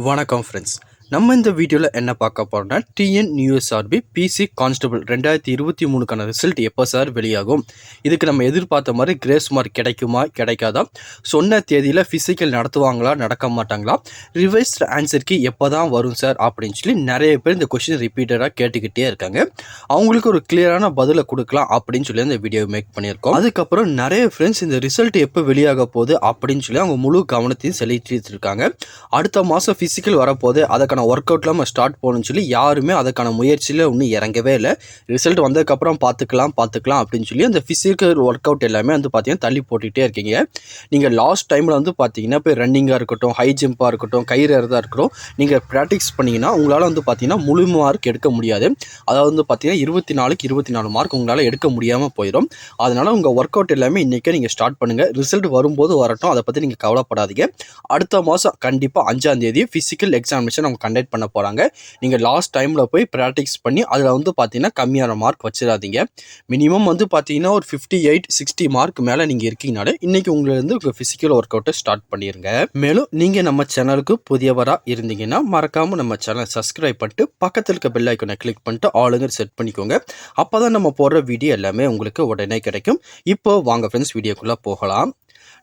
வணக்கம் ஃப்ரெண்ட்ஸ் நம்ம இந்த வீடியோவில் என்ன பார்க்க போகிறோம்னா டிஎன் நியூஎஸ்ஆர்பி பிசி கான்ஸ்டபிள் ரெண்டாயிரத்தி இருபத்தி மூணுக்கான ரிசல்ட் எப்போ சார் வெளியாகும்? இதுக்கு நம்ம எதிர்பார்த்த மாதிரி கிரேஸ் மார்க் கிடைக்குமா? கிடைக்காதா? சொன்ன தேதியில் ஃபிசிக்கல் நடத்துவாங்களா? நடக்க மாட்டாங்களா? ரிவைஸ்ட் ஆன்சருக்கு எப்போ தான் வரும் சார் அப்படின்னு சொல்லி நிறைய பேர் இந்த கொஷின் ரிப்பீட்டடாக கேட்டுக்கிட்டே இருக்காங்க. அவங்களுக்கு ஒரு கிளியரான பதிலை கொடுக்கலாம் அப்படின்னு சொல்லி அந்த வீடியோ மேக் பண்ணியிருக்கோம். அதுக்கப்புறம் நிறைய ஃப்ரெண்ட்ஸ் இந்த ரிசல்ட் எப்போ வெளியாக போகுது? அப்படின்னு சொல்லி அவங்க முழு கவனத்தையும் செலுத்திட்டு இருக்காங்க. அடுத்த மாதம் ஃபிசிக்கல் வரப்போகுது. அதுக்கான ஒர்க் அவுட்லாம் நம்ம ஸ்டார்ட் போகணும்னு சொல்லி யாருமே அதுக்கான முயற்சியில் இன்னும் இறங்கவே இல்லை. ரிசல்ட் வந்ததுக்கப்புறம் பார்த்துக்கலாம் பார்த்துக்கலாம் அப்படின்னு சொல்லி அந்த ஃபிசிக்கல் ஒர்க் அவுட் எல்லாமே வந்து பார்த்தீங்கன்னா தள்ளி போட்டுகிட்டே இருக்கீங்க. நீங்கள் லாஸ்ட் டைமில் வந்து பார்த்தீங்கன்னா இப்போ ரன்னிங்காக இருக்கட்டும் ஹை ஜம்ப்பாக இருக்கட்டும் கயிறதாக இருக்கட்டும் நீங்கள் ப்ராக்டிஸ் பண்ணிங்கன்னா உங்களால் வந்து பார்த்தீங்கன்னா முழு மார்க் எடுக்க முடியாது. அதாவது வந்து பார்த்தீங்கன்னா இருபத்தி நாலுக்கு இருபத்தி நாலு மார்க் உங்களால் எடுக்க முடியாமல் போயிடும். அதனால் உங்கள் ஒர்க் அவுட் எல்லாமே இன்றைக்கே நீங்கள் ஸ்டார்ட் பண்ணுங்கள் ரிசல்ட் வரும்போது வரட்டும். அதை பற்றி நீங்கள் கவலைப்படாதீங்க. அடுத்த மாதம் கண்டிப்பாக அஞ்சாம் தேதி ஃபிசிக்கல் எக்ஸாமினேஷன் அவங்க கண்டக்ட் பண்ண போகிறாங்க நீங்கள் லாஸ்ட் டைமில் போய் ப்ராக்டிக்ஸ் பண்ணி அதில் வந்து பார்த்தீங்கன்னா கம்மியான மார்க் வச்சிடாதீங்க மினிமம் வந்து பார்த்தீங்கன்னா ஒரு ஃபிஃப்டி எயிட் சிக்ஸ்டி மார்க் மேலே நீங்கள் இருக்கீங்கனாலே இன்றைக்கி உங்களிருந்து உங்கள் ஃபிசிக்கல் ஒர்க் அவுட்டை ஸ்டார்ட் பண்ணிடுங்க மேலும் நீங்கள் நம்ம சேனலுக்கு புதியவராக இருந்தீங்கன்னா மறக்காமல் நம்ம சேனலை சப்ஸ்கிரைப் பண்ணிட்டு பக்கத்தில் இருக்க பெல் ஐக்கனை கிளிக் பண்ணிட்டு ஆளுங்க செட் பண்ணிக்கோங்க. அப்போ தான் நம்ம போடுற வீடியோ எல்லாமே உங்களுக்கு உடனே கிடைக்கும். இப்போ வாங்க ஃப்ரெண்ட்ஸ் வீடியோக்குள்ளே போகலாம்.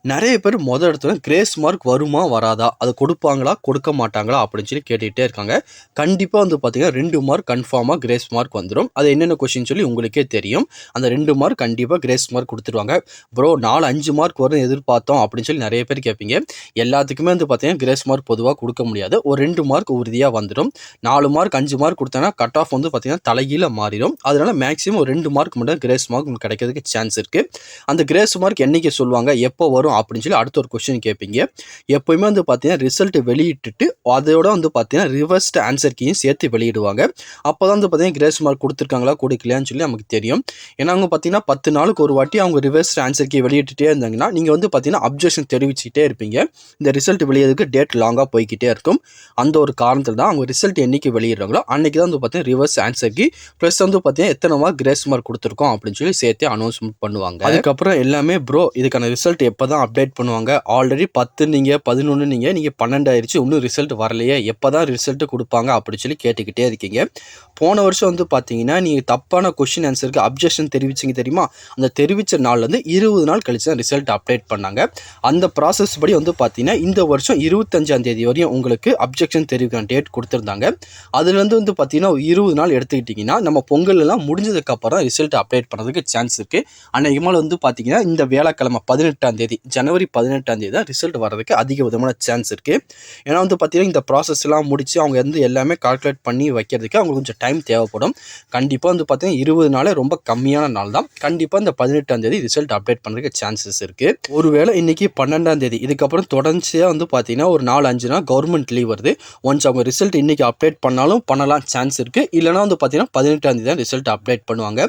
நிறைய பேர் மொதல் இடத்துல கிரேஸ் மார்க் வருமா வராதா? அதை கொடுப்பாங்களா கொடுக்க மாட்டாங்களா அப்படின்னு சொல்லி கேட்டுக்கிட்டே இருக்காங்க. கண்டிப்பாக வந்து பார்த்தீங்கன்னா ரெண்டு மார்க் கன்ஃபார்மாக கிரேஸ் மார்க் வந்துடும் அது என்னென்ன கொஷின் சொல்லி உங்களுக்கே தெரியும். அந்த ரெண்டு மார்க் கண்டிப்பாக கிரேஸ் மார்க் கொடுத்துருவாங்க. ப்ரோ நாலு அஞ்சு மார்க் வரும் எதிர்பார்த்தோம் அப்படின்னு சொல்லி நிறைய பேர் கேட்பீங்க. எல்லாத்துக்குமே வந்து பார்த்தீங்கன்னா கிரேஸ் மார்க் பொதுவாக கொடுக்க முடியாது. ஒரு ரெண்டு மார்க் உறுதியாக வந்துடும் நாலு மார்க் அஞ்சு மார்க் கொடுத்தோன்னா கட் ஆஃப் வந்து பார்த்தீங்கன்னா தலைகீழ மாறிடும் அதனால மேக்ஸிமம் ஒரு ரெண்டு மார்க் மட்டும் கிரேஸ் மார்க் உங்களுக்கு கிடைக்கிறதுக்கு சான்ஸ் இருக்குது அந்த கிரேஸ் மார்க் என்றைக்கு சொல்லுவாங்க எப்போ வரும் அப்படின்னு சொல்லி அடுத்த ஒரு கொஸ்டின் கேட்பீங்க எப்போயுமே வந்து பார்த்தீங்கன்னா ரிசல்ட் வெளியிட்டுட்டு அதோட வந்து பார்த்தீங்கன்னா ரிவர்ஸ்ட் ஆன்சர் கீயும் சேர்த்து வெளியிடுவாங்க. அப்போ தான் வந்து பார்த்தீங்கன்னா கிரேஸ் மார்க் கொடுத்துருக்காங்களா கொடுக்கலையான்னு சொல்லி நமக்கு தெரியும். ஏன்னா அவங்க பார்த்தீங்கன்னா பத்து நாளுக்கு ஒரு வாட்டி அவங்க ரிவர்ஸ்ட் ஆன்சர் கீ வெளியிட்டுட்டே இருந்தாங்கன்னா நீங்கள் வந்து பார்த்தீங்கன்னா அப்ஜெக்ஷன் தெரிவிச்சுட்டே இருப்பீங்க. இந்த ரிசல்ட் வெளியதுக்கு டேட் லாங்காக போய்கிட்டே இருக்கும். அந்த ஒரு காரணத்தில் தான் அவங்க ரிசல்ட் என்னைக்கு வெளியிடுறாங்களோ அன்னைக்கு தான் வந்து பார்த்தீங்கன்னா ரிவர்ஸ் ஆன்சர் கீ ப்ளஸ் வந்து பார்த்தீங்கன்னா எத்தனை மார்க் கிரேஸ் மார்க் கொடுத்துருக்கோம் அப்படின்னு சொல்லி சேர்த்து அனௌன்ஸ்மெண்ட் பண்ணுவாங்க. அதுக்கப்புறம் எல்லாமே ப்ரோ இதுக்கான ரிசல்ட் எப்போ தான் அப்டேட் பண்ணுவாங்க. ஆல்ரெடி பத்து நீங்கள் பதினொன்று நீங்கள் நீங்கள் பன்னெண்டு ஆயிடுச்சு இன்னும் ரிசல்ட் வரலையே. எப்போ தான் ரிசல்ட் கொடுப்பாங்க அப்படின்னு சொல்லி கேட்டுக்கிட்டே இருக்கீங்க. போன வருஷம் வந்து பார்த்தீங்கன்னா நீங்கள் தப்பான கொஷின் ஆன்சருக்கு அப்ஜெக்ஷன் தெரிவிச்சிங்க தெரியுமா? அந்த தெரிவித்த நாள்லேருந்து இருபது நாள் கழிச்சு தான் ரிசல்ட் அப்டேட் பண்ணாங்க. அந்த ப்ராசஸ் படி வந்து பார்த்தீங்கன்னா இந்த வருஷம் இருபத்தஞ்சாம் தேதி வரையும் உங்களுக்கு அப்ஜெக்ஷன் தெரிவிக்கிற டேட் கொடுத்துருந்தாங்க. அதுலேருந்து வந்து பார்த்தீங்கன்னா இருபது நாள் எடுத்துக்கிட்டிங்கன்னா நம்ம பொங்கல்லாம் முடிஞ்சதுக்கப்புறம் ரிசல்ட் அப்டேட் பண்ணுறதுக்கு சான்ஸ் இருக்குது அன்னைக்கு வந்து பார்த்தீங்கன்னா இந்த வேலைக்கிழமை பதினெட்டாம் தேதி ஜனவரி பதினெட்டாம் தேதி தான் ரிசல்ட் வர்றதுக்கு அதிக விதமான சான்ஸ் இருக்குது ஏன்னா வந்து பார்த்தீங்கன்னா இந்த ப்ராசஸ்லாம் முடித்து அவங்க வந்து எல்லாமே கால்குலேட் பண்ணி வைக்கிறதுக்கு அவங்களுக்கு கொஞ்சம் டைம் தேவைப்படும். கண்டிப்பாக வந்து பார்த்தீங்கன்னா இருபது நாளே ரொம்ப கம்மியான நாள் தான். கண்டிப்பாக இந்த பதினெட்டாம் தேதி ரிசல்ட் அப்டேட் பண்ணுறதுக்கு சான்சஸ் இருக்குது ஒருவேளை இன்றைக்கி பன்னெண்டாம் தேதி இதுக்கப்புறம் தொடர்ச்சியாக வந்து பார்த்தீங்கன்னா ஒரு நாலு அஞ்சு நாள் கவர்மெண்ட் லீவ் வருது. ஒன்ஸ் அவங்க ரிசல்ட் இன்றைக்கி அப்டேட் பண்ணாலும் பண்ணலாம் சான்ஸ் இருக்குது இல்லைனா வந்து பார்த்தீங்கன்னா பதினெட்டாம் தேதி தான் ரிசல்ட் அப்டேட் பண்ணுவாங்க.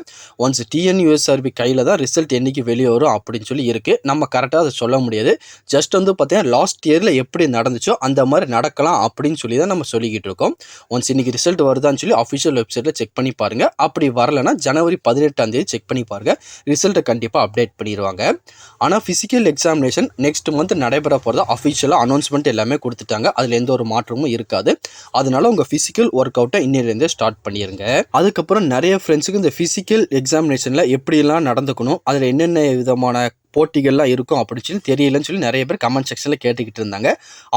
ஒன்ஸ் டிஎன்யூஎஸ்ஆர்பி கையில் தான் ரிசல்ட் என்றைக்கு வெளியே வரும் அப்படின்னு சொல்லி இருக்குது நம்ம கரெக்டாக அதை சொல்ல முடியாது. ஜஸ்ட் வந்து பார்த்தீங்கன்னா லாஸ்ட் இயரில் எப்படி நடந்துச்சோ அந்த மாதிரி நடக்கலாம் அப்படின்னு சொல்லி தான் நம்ம சொல்லிக்கிட்டு இருக்கோம். ஒன்ஸ் இன்றைக்கி ரிசல்ட் வருதான்னு சொல்லி அஃபிஷியல் வெப்சைட்டில் செக் பண்ணி பாருங்கள் அப்படி வரலன்னா ஜனவரி பதினெட்டாம் தேதி செக் பண்ணி பாருங்கள் ரிசல்ட்டை கண்டிப்பாக அப்டேட் பண்ணிடுவாங்க. ஆனால் ஃபிசிக்கல் எக்ஸாமினேஷன் நெக்ஸ்ட் மந்த் நடைபெற போகிறதா அஃபிஷியலாக அனௌன்ஸ்மெண்ட் எல்லாமே கொடுத்துட்டாங்க. அதில் எந்த ஒரு மாற்றமும் இருக்காது. அதனால உங்கள் ஃபிசிக்கல் ஒர்க் அவுட்டை இன்னிலேருந்தே ஸ்டார்ட் பண்ணிடுங்க அதுக்கப்புறம் நிறைய ஃப்ரெண்ட்ஸுக்கு இந்த ஃபிசிக்கல் எக்ஸாமினேஷனில் எப்படிலாம் நடந்துக்கணும் அதில் என்னென்ன விதமான போட்டிகள்லாம் இருக்கும் அப்படின்னு சொல்லி தெரியலன்னு சொல்லி நிறைய பேர் கமெண்ட் செக்ஷனில் கேட்டுக்கிட்டு இருந்தாங்க.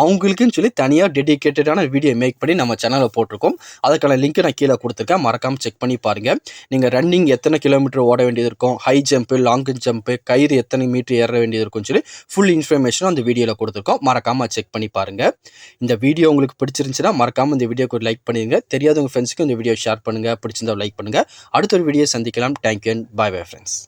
அவங்களுக்குன்னு சொல்லி தனியாக டெடிக்கேட்டடான வீடியோ மேக் பண்ணி நம்ம சேனலில் போட்டிருக்கோம். அதுக்கான லிங்க் நான் கீழே கொடுத்துருக்கேன். மறக்காமல் செக் பண்ணி பாருங்கள் நீங்கள் ரன்னிங் எத்தனை கிலோமீட்டர் ஓட வேண்டியது இருக்கும்? ஹை ஜம்ப்பு லாங் ஜம்ப்பு கயிறு எத்தனை மீட்டர் ஏற வேண்டியது இருக்கும்னு சொல்லி ஃபுல் இன்ஃபர்மேஷனும் அந்த வீடியோவில் கொடுத்துருக்கோம். மறக்காமல் செக் பண்ணி பாருங்கள் இந்த வீடியோ உங்களுக்கு பிடிச்சிருந்துச்சுன்னா மறக்காமல் இந்த வீடியோக்கு ஒரு லைக் பண்ணிடுங்க தெரியாதவங்க ஃப்ரெண்ட்ஸுக்கு இந்த வீடியோ ஷேர் பண்ணுங்கள் பிடிச்சிருந்தா லைக் பண்ணுங்கள் அடுத்த ஒரு வீடியோ சந்திக்கலாம். Thank you and bye bye friends